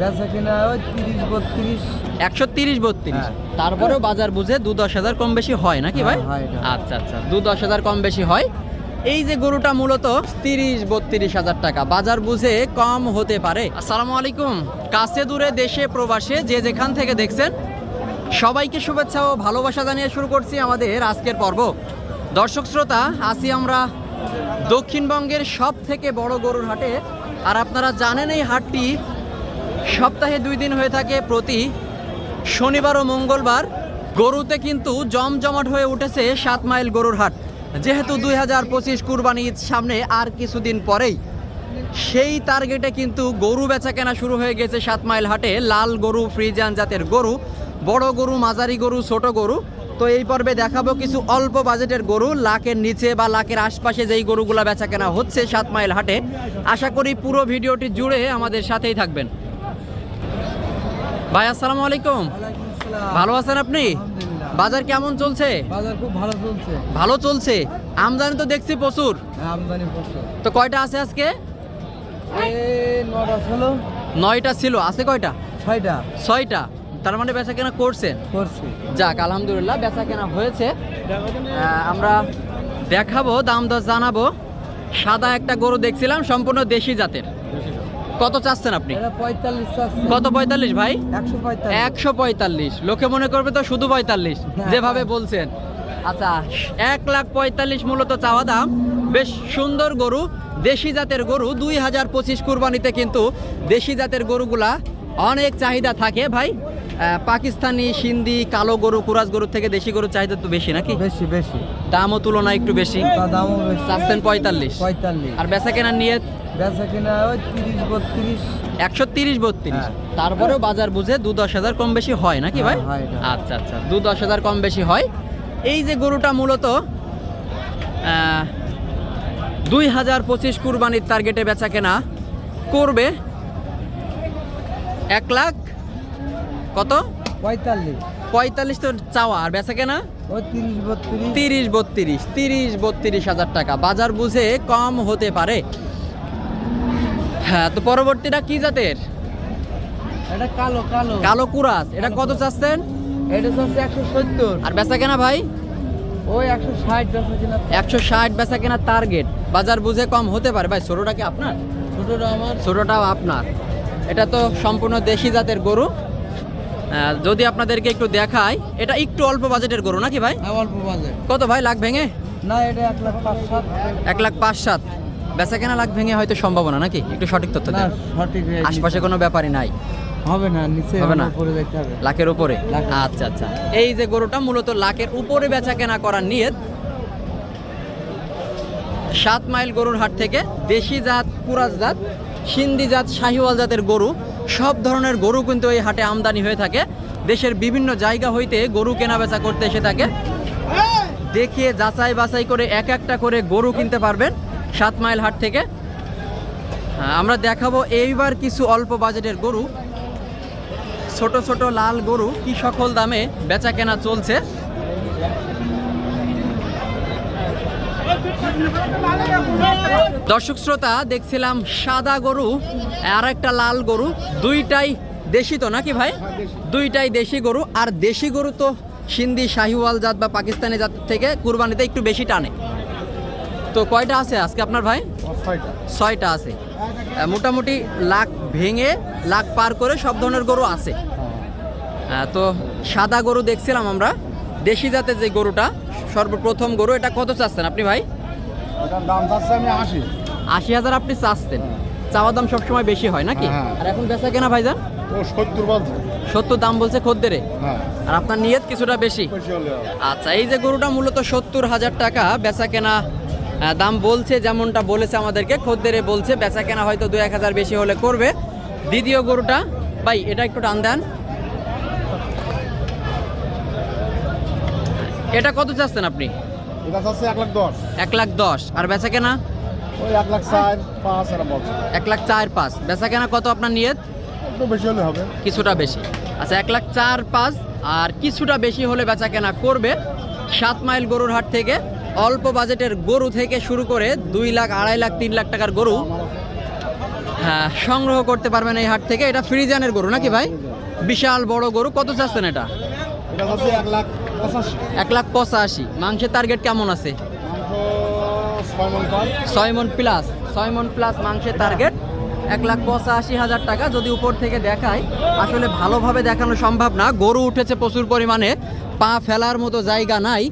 বেচা কিনা ওই তিরিশ বত্রিশ। একশো তিরিশ বত্রিশ। হ্যাঁ। তারপরেও বাজার বুঝে দু দশ হাজার কম বেশি হয় নাকি ভাই? হ্যাঁ। আচ্ছা আচ্ছা দু দশ হাজার কম বেশি হয়। এই যে গরুটা মূলত তিরিশ বত্রিশ হাজার টাকা বাজার বুঝে কম হতে পারে। আসসালামু আলাইকুম। কাছে দূরে দেশে প্রবাসে যে যেখান থেকে দেখছেন সবাইকে শুভেচ্ছা ও ভালোবাসা জানিয়ে শুরু করছি আমাদের আজকের পর্ব। দর্শক শ্রোতা আসি আমরা দক্ষিণবঙ্গের সব থেকে বড় গরুর হাটে। আর আপনারা জানেন এই হাটটি সপ্তাহে দুই দিন হয়ে থাকে প্রতি শনিবার ও মঙ্গলবার। গরুতে কিন্তু জমজমাট হয়ে উঠেছে সাত মাইল গরুর হাট। যেহেতু দুই হাজার পঁচিশ কুরবানি ঈদ সামনে আর কিছুদিন পরেই, সেই টার্গেটে কিন্তু গরু বেচা কেনা শুরু হয়ে গেছে সাত মাইল হাটে। লাল গরু ফ্রিজান জাতের গরু, বড় গরু, মাঝারি গরু, ছোট গরু। তো এই পর্বে দেখাবো কিছু অল্প বাজেটের গরু, লাখের নিচে বা লাখের আশপাশে যেই গরুগুলা বেচা কেনা হচ্ছে সাত মাইল হাটে। আশা করি পুরো ভিডিওটি জুড়ে আমাদের সাথেই থাকবেন। ভাই আসসালামু আলাইকুম। ভালো আছেন আপনি? বাজার কেমন চলছে? বাজার খুব ভালো চলছে। ভালো চলছে। আমদানি তো দেখছি প্রচুর। হ্যাঁ, আমদানি প্রচুর। তো কয়টা আছে আজকে? নটা ছিল নয়টা ছিল। আছে কয়টা? ছয়টা। ছয়টা। তার মানে বেচা কেনা করছেন? করছি। যাক আলহামদুলিল্লাহ বেচা কেনা হয়েছে। আমরা দেখাবো দাম দর জানাব। সাদা একটা গরু দেখছিলাম সম্পূর্ণ দেশি জাতের। কত চাচ্ছেন আপনি? কত পঁয়তাল্লিশ ভাই? একশো পঁয়তাল্লিশ। লোকে মনে করবে তো শুধু পঁয়তাল্লিশ যেভাবে বলছেন। আচ্ছা এক লাখ পঁয়তাল্লিশ মূলত চাওয়া দাম। বেশ সুন্দর গরু দেশি জাতের গরু। দুই হাজার পঁচিশ কুরবানিতে কিন্তু দেশি জাতের গরুগুলা অনেক চাহিদা থাকে ভাই। পাকিস্তানি সিন্ধি কালো গরু কুরাজ গরু থেকে দেশি গরুর চাহিদা তো বেশি নাকি? বেশি বেশি। দামও তুলনায় একটু বেশি। দামও চাচ্ছেন পঁয়তাল্লিশ। পঁয়তাল্লিশ। আর বেচা কেনার নিয়ে বেচা কিনা ওই তিরিশ বত্রিশ। একশো তিরিশ বত্রিশ। হ্যাঁ। তারপরেও বাজার বুঝে দু দশ হাজার কম বেশি হয় নাকি ভাই? হ্যাঁ, এটা। আচ্ছা আচ্ছা দু দশ হাজার কম বেশি হয়। এই যে গরুটা মূলত দুই হাজার পঁচিশ কুরবানির টার্গেটে বেচা কেনা করবে এক লাখ কত? পঁয়তাল্লিশ। পঁয়তাল্লিশ তো চাওয়া আর বেচা কেনা তিরিশ বত্রিশ। তিরিশ বত্রিশ তিরিশ বত্রিশ হাজার টাকা। বাজার বুঝে কম হতে পারে। হ্যাঁ তো পরবর্তীটা কি জাতের? এটা কালো কালো। কালো কুরাস। এটা কত চাচ্ছেন? এটা হচ্ছে একশো সত্তর। আর বেচা কেনা ভাই? ওই একশো ষাট বেচা কিনা। একশো ষাট বেচা কেনা টার্গেট বাজার বুঝে কম হতে পারে। ভাই ছোটোটা কি আপনার? ছোটটা আমার। ছোটোটাও আপনার। এটা তো সম্পূর্ণ দেশি জাতের গরু। যদি আপনাদেরকে একটু দেখাই এটা একটু অল্প বাজেটের গরু নাকি ভাই? হ্যাঁ, অল্প বাজে কত ভাই লাখ ভেঙে? না এটা এক লাখ পাঁচ সাত। এক লাখ পাঁচ সাত। বেচা কেনা লাখ ভেঙে হয়তো সম্ভাবনা নাকি? একটু সঠিক তথ্য দেন। সঠিক আশপাশে কোনো ব্যাপারই নাই। হবে না নিচে হবে না? উপরে দেখতে হবে। লাখের উপরে? আচ্ছা আচ্ছা। এই যে গরুটা মূলত লাখের উপরে বেচা কেনা করার নিয়ত। সাত মাইল গরুর হাট থেকে দেশি জাত কুরাজ জাত সিন্ধি জাত শাহিওয়াল জাতের গরু সব ধরনের গরু কিন্তু এই হাটে আমদানি হয়ে থাকে। দেশের বিভিন্ন জায়গা হইতে গরু কেনা বেচা করতে এসে থাকে। দেখিয়ে যাচাই বাছাই করে এক একটা করে গরু কিনতে পারবেন। সাত মাইল হাট থেকে। হ্যাঁ, আমরা দেখাবো এইবার কিছু অল্প বাজেটের গরু। ছোট ছোট লাল গরু কি সকল দামে বেচা কেনা চলছে। দর্শক শ্রোতা দেখছিলাম সাদা গরু আর একটা লাল গরু। দুইটাই দেশি তো নাকি ভাই? দুইটাই দেশি গরু আর দেশি গরু তো সিন্ধি শাহিওয়াল জাত বা পাকিস্তানি জাত থেকে কুরবানিতে একটু বেশি টানে। তো কয়টা আছে আজকে আপনার ভাই? ছয়টা। আছে। মোটামুটি লাখ ভেঙে লাখ পার করে সব ধরনের গরু আছে। তো সাদা গরু দেখছিলাম আমরা। দেশি জাতের যে গরুটা সর্বপ্রথম গরু এটা কত চাচ্ছেন আপনি ভাই? আশি। হাজার আপনি চাচ্ছেন। চাওয়া দাম সবসময় বেশি হয় নাকি? হ্যাঁ। আর এখন বেচা কেনা ভাইজান? সত্তর দাম বলছে খদ্দেরে? হ্যাঁ। আর আপনার নিয়ত কিছুটা বেশি। আচ্ছা এই যে গরুটা মূলত সত্তর হাজার টাকা বেচা কেনা দাম বলছে যেমনটা বলেছে আমাদেরকে খদ্দেরে বলছে বেচা কেনা হয়তো দু এক হাজার বেশি হলে করবে। দ্বিতীয় গরুটা ভাই এটা একটু টান দেন। এটা কত চাচ্ছেন আপনি? এটা চাচ্ছে এক লাখ দশ। এক লাখ দশ। আর বেচা কেনা ওই এক লাখ চার পাঁচ এক লাখ চার পাঁচ। বেচা কেনা কত আপনার নিয়ত? একটু বেশি হলে হবে। কিছুটা বেশি। আচ্ছা এক লাখ চার পাঁচ। আর কিছুটা বেশি হলে বেচা কেনা করবে সাত মাইল গরুর হাট থেকে। অল্প বাজেটের গরু থেকে শুরু করে দুই লাখ আড়াই লাখ তিন লাখ টাকার গরু হ্যাঁ সংগ্রহ করতে পারবেন এই হাট থেকে। এটা ফ্রিজানের গরু নাকি ভাই? বিশাল বড় গরু। কত চাচ্ছেন এটা? এক লাখ পঁচাশি। মাংসের টার্গেট কেমন আছে? ছয় মন প্লাস ছয় মন প্লাস মাংসের টার্গেট এক লাখ পঁচাশি হাজার টাকা। যদি উপর থেকে দেখায় আসলে ভালোভাবে দেখানো সম্ভব না। গরু উঠেছে প্রচুর পরিমাণে। পা ফেলার মতো জায়গা নাই।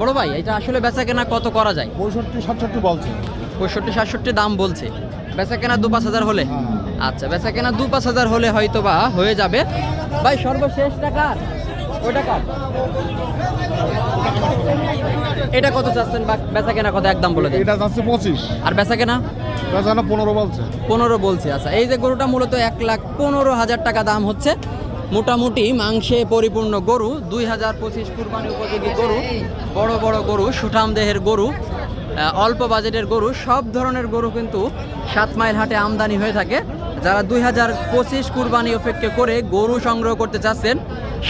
বড় ভাই এটা আসলে বেচা কেনা কত করা যায়? পঁয়ষট্টি সাতষট্টি বলছে। পঁয়ষট্টি সাতষট্টি দাম বলছে। বেচা কেনা দু পাঁচ হাজার হলে? হ্যাঁ। আচ্ছা বেচা কেনা দু পাঁচ হাজার হলে হয়তো বা হয়ে যাবে। ভাই সর্বশেষ টাকা এটা কত চাচ্ছেন? বা বেচা কেনা কত একদম বলে দেন। এটা যাচ্ছে পঁচিশ। আর বেচা কেনা? এটা না পনেরো বলছে। পনেরো বলছে। আচ্ছা এই যে গরুটা মূলত এক লাখ পনেরো হাজার টাকা দাম হচ্ছে। মোটামুটি মাংসে পরিপূর্ণ গরু, দুই হাজার পঁচিশ কুরবানি উপযোগী গরু, বড় বড় গরু, সুঠাম দেহের গরু অল্প বাজেটের গরু, সব ধরনের গরু কিন্তু সাত মাইল হাটে আমদানি হয়ে থাকে। যারা দুই হাজার পঁচিশ কুরবানি অপেক্ষা করে গরু সংগ্রহ করতে চাচ্ছেন,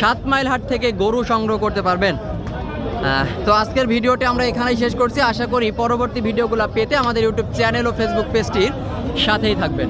সাত মাইল হাট থেকে গরু সংগ্রহ করতে পারবেন। তো আজকের ভিডিওটি আমরা এখানেই শেষ করছি। আশা করি পরবর্তী ভিডিওগুলো পেতে আমাদের ইউটিউব চ্যানেল ও ফেসবুক পেজটির সাথেই থাকবেন।